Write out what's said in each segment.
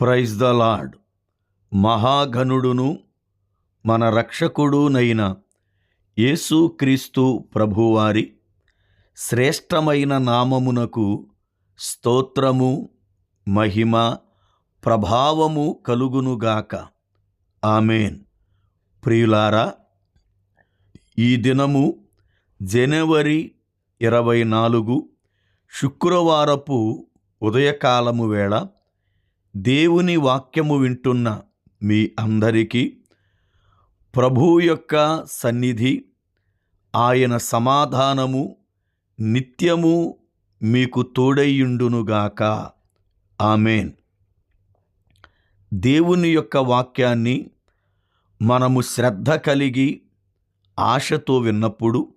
Praise the lord. మహాఘనుడును మన రక్షకుడునైన యేసుక్రీస్తు ప్రభువారి శ్రేష్టమైన నామమునకు స్తోత్రము మహిమ ప్రభావము కలుగునుగాక ఆమెన్. ప్రియులారా ఈ దినము జనవరి ఇరవై నాలుగు శుక్రవారపు ఉదయకాలము వేళ దేవుని వాక్యము వింటున్న మీ అందరికీ ప్రభు యొక్క సన్నిధి ఆయన సమాధానము నిత్యము మీకు తోడయ్యుండునుగాక ఆమెన్. దేవుని యొక్క వాక్యాన్ని మనము శ్రద్ధ కలిగి ఆశతో విన్నప్పుడు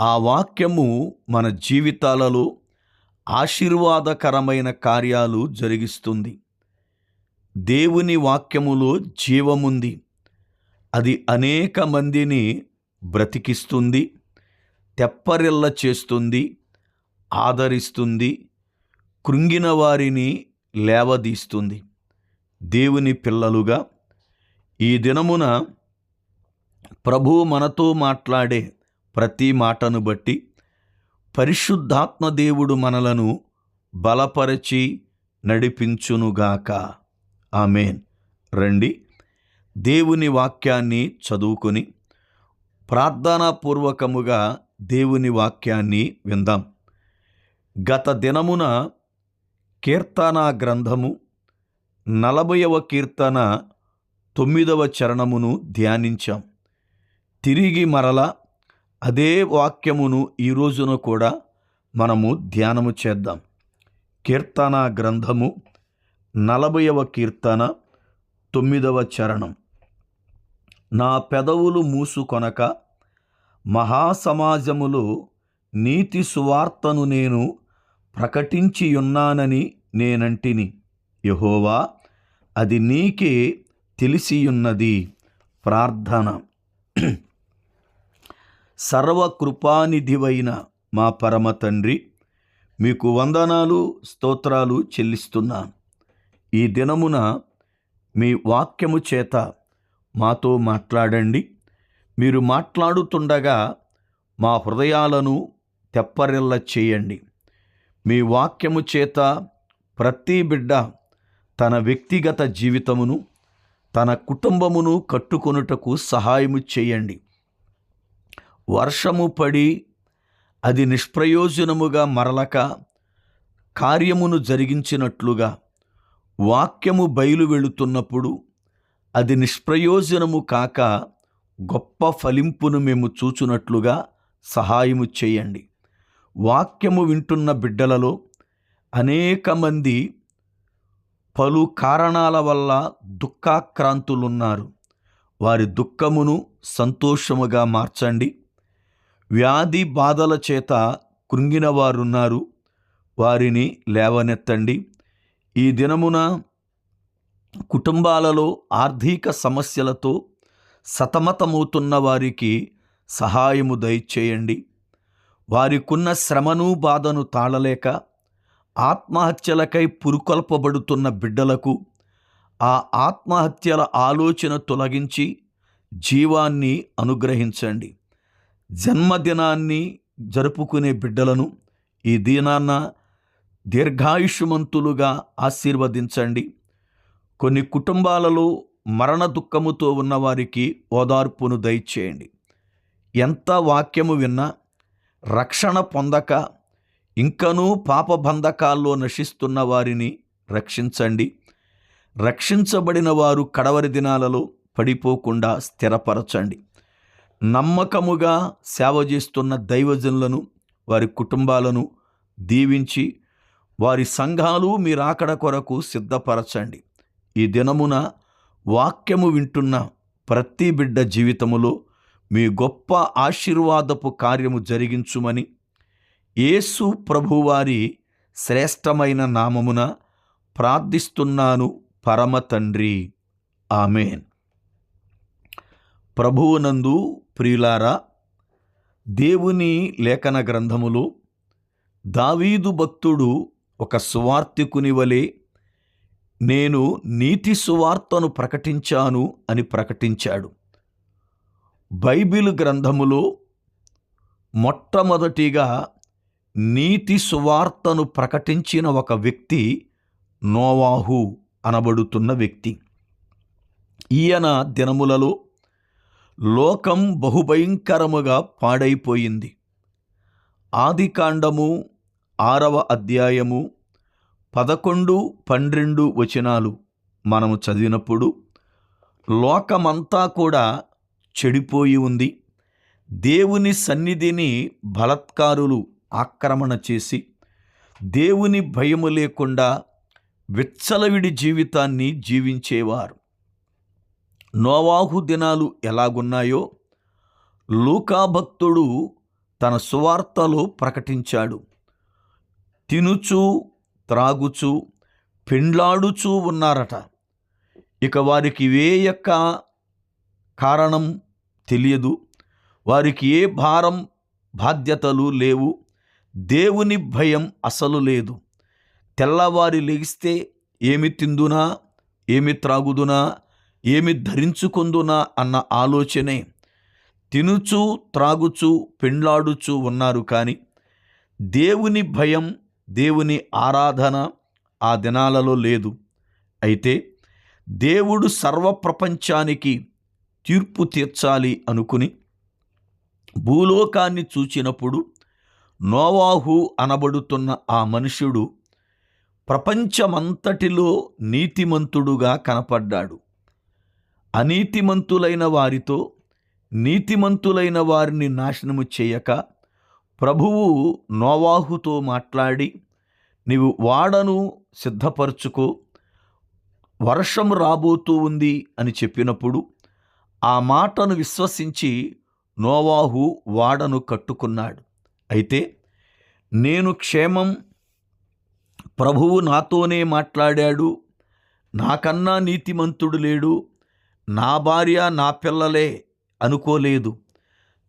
ఆ వాక్యము మన జీవితాలలో ఆశీర్వాదకరమైన కార్యాలు జరిగిస్తుంది. దేవుని వాక్యములో జీవముంది. అది అనేక మందిని బ్రతికిస్తుంది తెప్పరిల్ల చేస్తుంది ఆదరిస్తుంది కృంగిన వారిని లేవదీస్తుంది. దేవుని పిల్లలుగా ఈ దినమున ప్రభు మనతో మాట్లాడే ప్రతి మాటను బట్టి పరిశుద్ధాత్మ దేవుడు మనలను బలపరచి నడిపించునుగాక. ఆమెన్. రండి. దేవుని వాక్యాన్ని చదువుకొని ప్రార్థనాపూర్వకముగా దేవుని వాక్యాన్ని విందాం. గత దినమున కీర్తన గ్రంథము నలభైవ కీర్తన తొమ్మిదవ చరణమును ధ్యానించాం. తిరిగి మరల అదే వాక్యమును ఈ రోజున కూడా మనము ధ్యానము చేద్దాం. కీర్తన గ్రంథము నలభైవ కీర్తన తొమ్మిదవ చరణం. నా పెదవులు మూసుకొనక మహాసమాజములో నీతి సువార్తను నేను ప్రకటించియున్నానని నేనంటిని. యహోవా అది నీకే తెలిసియున్నది. ప్రార్థన. సర్వకృపానిధివైన మా పరమ తండ్రి మీకు వందనాలు స్తోత్రాలు చెల్లిస్తున్నాను. ఈ దినమున మీ వాక్యము చేత మాతో మాట్లాడండి. మీరు మాట్లాడుతుండగా మా హృదయాలను తెప్పరిల్ల చేయండి. మీ వాక్యము చేత ప్రతి బిడ్డ తన వ్యక్తిగత జీవితమును తన కుటుంబమును కట్టుకొనుటకు సహాయము చేయండి. వర్షము పడి అది నిష్ప్రయోజనముగా మరలక కార్యమును జరిగించినట్లుగా వాక్యము బయలు వెళుతున్నప్పుడు అది నిష్ప్రయోజనము కాక గొప్ప ఫలింపును మేము చూచునట్లుగా సహాయము చేయండి. వాక్యము వింటున్న బిడ్డలలో అనేక మంది పలు కారణాల వల్ల దుఃఖాక్రాంతులున్నారు. వారి దుఃఖమును సంతోషముగా మార్చండి. వ్యాధి బాధల చేత కృంగిన వారున్నారు. వారిని లేవనెత్తండి. ఈ దినమున కుటుంబాలలో ఆర్థిక సమస్యలతో సతమతమవుతున్న వారికి సహాయము దయచేయండి. వారికున్న శ్రమను బాధను తాళలేక ఆత్మహత్యలకై పురుకొల్పబడుతున్న బిడ్డలకు ఆ ఆత్మహత్యల ఆలోచన తొలగించి జీవాన్ని అనుగ్రహించండి. జన్మదినాన్ని జరుపుకునే బిడ్డలను ఈ దినాన్న దీర్ఘాయుష్మంతులుగా ఆశీర్వదించండి. కొన్ని కుటుంబాలలో మరణ దుఃఖముతో ఉన్నవారికి ఓదార్పును దయచేయండి. ఎంత వాక్యము విన్నా రక్షణ పొందక ఇంకనూ పాపబంధకాల్లో నశిస్తున్న వారిని రక్షించండి. రక్షించబడిన వారు కడవరి దినాలలో పడిపోకుండా స్థిరపరచండి. నమ్మకముగా సేవ చేస్తున్న దైవజనులను వారి కుటుంబాలను దీవించి వారి సంఘాలు మీ రాకడ కొరకు సిద్ధపరచండి. ఈ దినమున వాక్యము వింటున్న ప్రతి బిడ్డ జీవితములో మీ గొప్ప ఆశీర్వాదపు కార్యము జరిగించుమని యేసు ప్రభువారి శ్రేష్టమైన నామమున ప్రార్థిస్తున్నాను. పరమ తండ్రి. ఆమెన్. ప్రభువునందు ప్రియులారా దేవుని లేఖన గ్రంథములో దావీదు భక్తుడు ఒక సువార్తికుని వలె నేను నీతి సువార్తను ప్రకటించాను అని ప్రకటించాడు. బైబిల్ గ్రంథములో మొట్టమొదటిగా నీతి సువార్తను ప్రకటించిన ఒక వ్యక్తి నోవాహు అనబడుతున్న వ్యక్తి. ఈయన దినములలో లోకం బహుభయంకరముగా పాడైపోయింది. ఆదికాండము ఆరవ అధ్యాయము పదకొండు పన్నెండు వచనాలు మనము చదివినప్పుడు లోకమంతా కూడా చెడిపోయి ఉంది. దేవుని సన్నిధిని బలత్కారులు ఆక్రమణ చేసి దేవుని భయము లేకుండా విచ్చలవిడి జీవితాన్ని జీవించేవారు. నోవాహు దినాలు ఎలాగున్నాయో లూకా భక్తుడు తన సువార్తలో ప్రకటించాడు. తినుచు త్రాగుచు పెండ్లాడుచూ ఉన్నారట. ఇక వారికి ఏ యొక్క కారణం తెలియదు. వారికి ఏ భారం బాధ్యతలు లేవు. దేవుని భయం అసలు లేదు. తెల్లవారి లెగిస్తే ఏమి తిందునా? ఏమి త్రాగుదునా? ఏమి ధరించుకుందునా అన్న ఆలోచనే. తినుచు త్రాగుచు పెండ్లాడుచు ఉన్నారు కానీ దేవుని భయం దేవుని ఆరాధన ఆ దినాలలో లేదు. అయితే దేవుడు సర్వప్రపంచానికి తీర్పు తీర్చాలి అనుకుని భూలోకాన్ని చూచినప్పుడు నోవాహు అనబడుతున్న ఆ మనుష్యుడు ప్రపంచమంతటిలో నీతిమంతుడుగా కనపడ్డాడు. అనీతిమంతులైన వారితో నీతిమంతులైన వారిని నాశనము చేయక ప్రభువు నోవాహుతో మాట్లాడి నీవు వాడను సిద్ధపరచుకో వర్షం రాబోతూ ఉంది అని చెప్పినప్పుడు ఆ మాటను విశ్వసించి నోవాహు వాడను కట్టుకున్నాడు. అయితే నేను క్షేమం ప్రభువు నాతోనే మాట్లాడాడు నాకన్నా నీతిమంతుడు లేడు నా భార్య నా పిల్లలే అనుకోలేదు.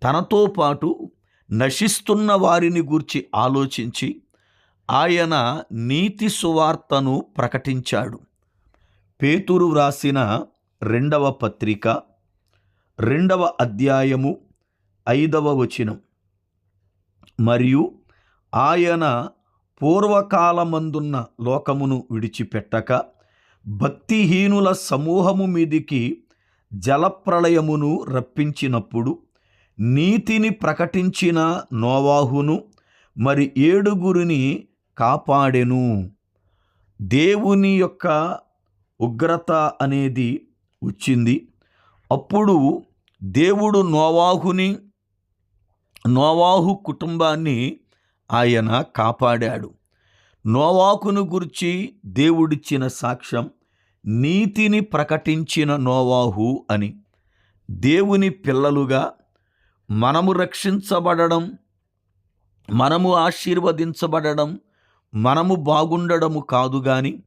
తనతో పాటు నశిస్తున్న వారిని గూర్చి ఆలోచించి ఆయన నీతి సువార్తను ప్రకటించాడు. పేతురు వ్రాసిన రెండవ పత్రిక రెండవ అధ్యాయము ఐదవ వచనం. మరియు ఆయన పూర్వకాలమందున్న లోకమును విడిచిపెట్టక భక్తిహీనుల సమూహము మీదికి జలప్రళయమును రప్పించినప్పుడు నీతిని ప్రకటించిన నోవాహును మరి ఏడుగురిని కాపాడెను. దేవుని యొక్క ఉగ్రత అనేది వచ్చింది. అప్పుడు దేవుడు నోవాహుని నోవాహు కుటుంబాన్ని ఆయన కాపాడాడు. నోవాకును గురించి దేవుడిచ్చిన సాక్ష్యం నీతిని ప్రకటించిన నోవాహు అని. దేవుని పిల్లలుగా మనము రక్షించబడడం మనము ఆశీర్వదించబడడం మనము బాగుండడము కాదు గాని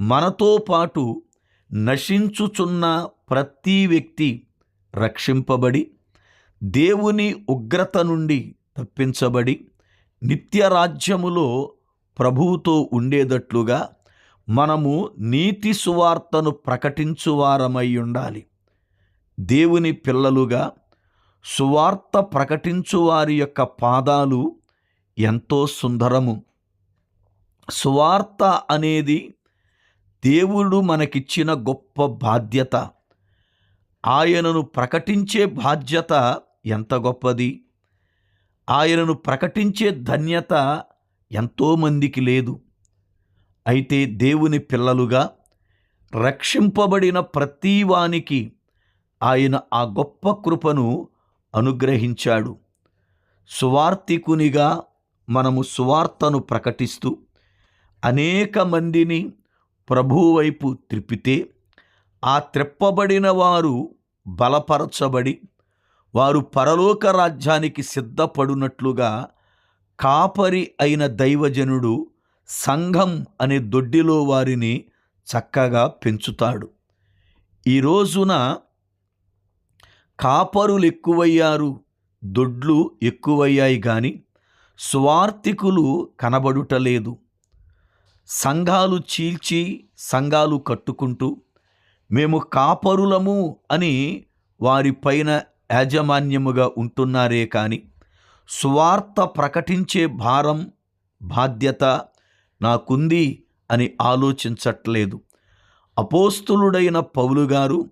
మనతో పాటు నశించుచున్న ప్రతి వ్యక్తి రక్షింపబడి దేవుని ఉగ్రత నుండి తప్పించబడి నిత్య రాజ్యములో ప్రభువుతో ఉండేటట్లుగా మనము నీతి సువార్తను ప్రకటించువారమై ఉండాలి. దేవుని పిల్లలుగా సువార్త ప్రకటించువారి యొక్క పాదాలు ఎంతో సుందరము. సువార్త అనేది దేవుడు మనకిచ్చిన గొప్ప బాధ్యత. ఆయనను ప్రకటించే బాధ్యత ఎంత గొప్పది? ఆయనను ప్రకటించే ధన్యత ఎంతోమందికి లేదు. అయితే దేవుని పిల్లలుగా రక్షింపబడిన ప్రతీవానికి ఆయన ఆ గొప్ప కృపను అనుగ్రహించాడు. సువార్తికునిగా మనము సువార్తను ప్రకటిస్తూ అనేక మందిని ప్రభువైపు త్రిప్పితే ఆ త్రిప్పబడిన వారు బలపరచబడి వారు పరలోక రాజ్యానికి సిద్ధపడునట్లుగా కాపరి అయిన దైవజనుడు సంఘం అనే దొడ్డిలో వారిని చక్కగా పెంచుతాడు. ఈ రోజున కాపరులు ఎక్కువయ్యారు దొడ్లు ఎక్కువయ్యాయి కానీ స్వార్థికులు కనబడుటలేదు. సంఘాలు చీల్చి సంఘాలు కట్టుకుంటూ మేము కాపరులము అని వారిపైన యాజమాన్యముగా ఉంటున్నారే కానీ స్వార్థ ప్రకటించే భారం బాధ్యత నాకుంది అని ఆలోచించట్లేదు. అపోస్తులుడైన పౌలు గారు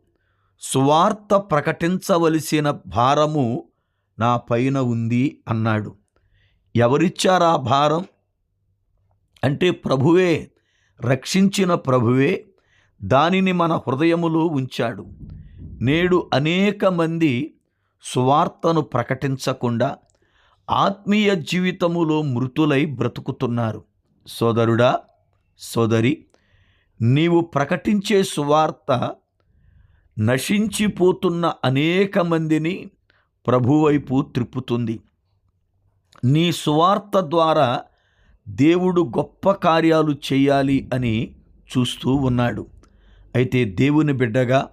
సువార్త ప్రకటించవలసిన భారము నా పైన ఉంది అన్నాడు. ఎవరిచ్చారా భారం? అంటే ప్రభువే రక్షించిన ప్రభువే దానిని మన హృదయములో ఉంచాడు. నేడు అనేక మంది సువార్తను ప్రకటించకుండా ఆత్మీయ జీవితములో మృతులై బ్రతుకుతున్నారు. సోదరుడా సోదరి నీవు ప్రకటించే సువార్త నశించిపోతున్న అనేక మందిని ప్రభువైపు త్రిప్పుతుంది. నీ సువార్త ద్వారా దేవుడు గొప్ప కార్యాలు చేయాలి అని చూస్తూ ఉన్నాడు. అయితే దేవుని బిడ్డగా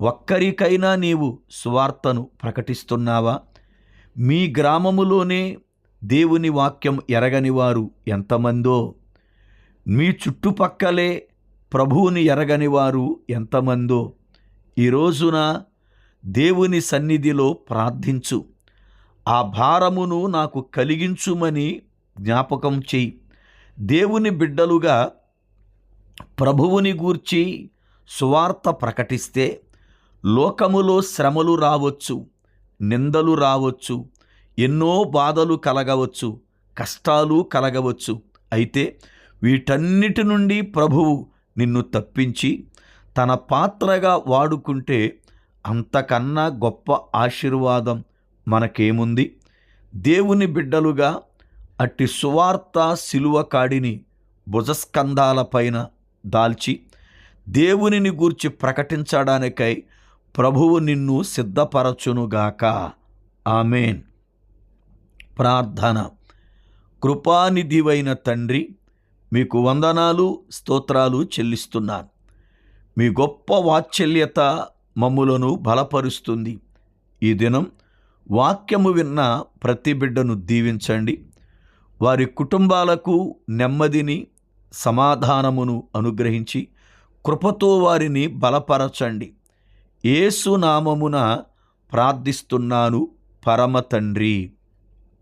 ఒక్కరికైనా నీవు సువార్తను ప్రకటిస్తున్నావా? మీ గ్రామములోనే దేవుని వాక్యం ఎరగని వారు ఎంతమందో. మీ చుట్టుపక్కలే ప్రభువుని ఎరగని వారు ఎంతమందో. ఈ రోజున దేవుని సన్నిధిలో ప్రార్థించు. ఆ భారమును నాకు కలిగించుమని జ్ఞాపకం చెయ్యి. దేవుని బిడ్డలుగా ప్రభువుని గూర్చి సువార్త ప్రకటిస్తే లోకములో శ్రమలు రావచ్చు నిందలు రావచ్చు ఎన్నో బాధలు కలగవచ్చు కష్టాలు కలగవచ్చు. అయితే వీటన్నిటి నుండి ప్రభువు నిన్ను తప్పించి తన పాత్రగా వాడుకుంటే అంతకన్నా గొప్ప ఆశీర్వాదం మనకేముంది? దేవుని బిడ్డలుగా అట్టి సువార్త శిలువ కాడిని భుజస్కంధాలపైన దాల్చి దేవునిని గూర్చి ప్రకటించడానికై ప్రభువు నిన్ను సిద్ధపరచునుగాక. ఆమెన్. ప్రార్థన. కృపానిధివైన తండ్రి మీకు వందనాలు స్తోత్రాలు చెల్లిస్తున్నాను. మీ గొప్ప వాత్సల్యత మమ్ములను బలపరుస్తుంది. ఈ దినం వాక్యము విన్న ప్రతి బిడ్డను దీవించండి. వారి కుటుంబాలకు నెమ్మదిని సమాధానమును అనుగ్రహించి కృపతో వారిని బలపరచండి. ఏసునామమున ప్రార్థిస్తున్నాను పరమ తండ్రి.